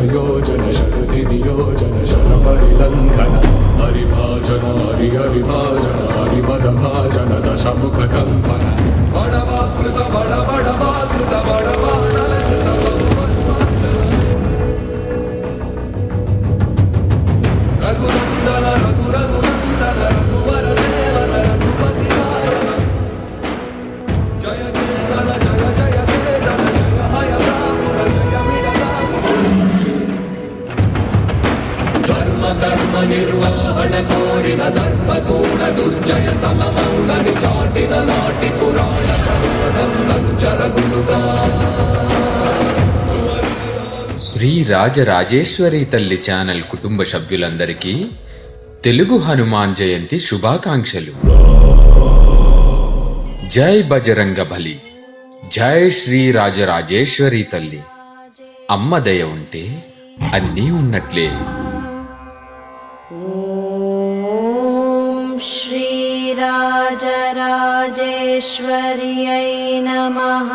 నియోజన శరతి నియోజన శర పరిలంఘన హరిభాజన హరి హరిభాజన హరిమద భాజన కర్మ నిర్వహణ కోరిన ధర్మ కూడ దుర్జయ సమమౌనని చాటిన నాటి పురాణ చరగులుగా. శ్రీ రాజరాజేశ్వరి తల్లి ఛానల్ కుటుంబ సభ్యులందరికీ తెలుగు హనుమాన్ జయంతి శుభాకాంక్షలు. జై బజరంగ బలి. జై శ్రీ రాజరాజేశ్వరి తల్లి. అమ్మ దయ ఉంటే అన్నీ ఉన్నట్లే. श्रीराजराजेश्वर्यै नमः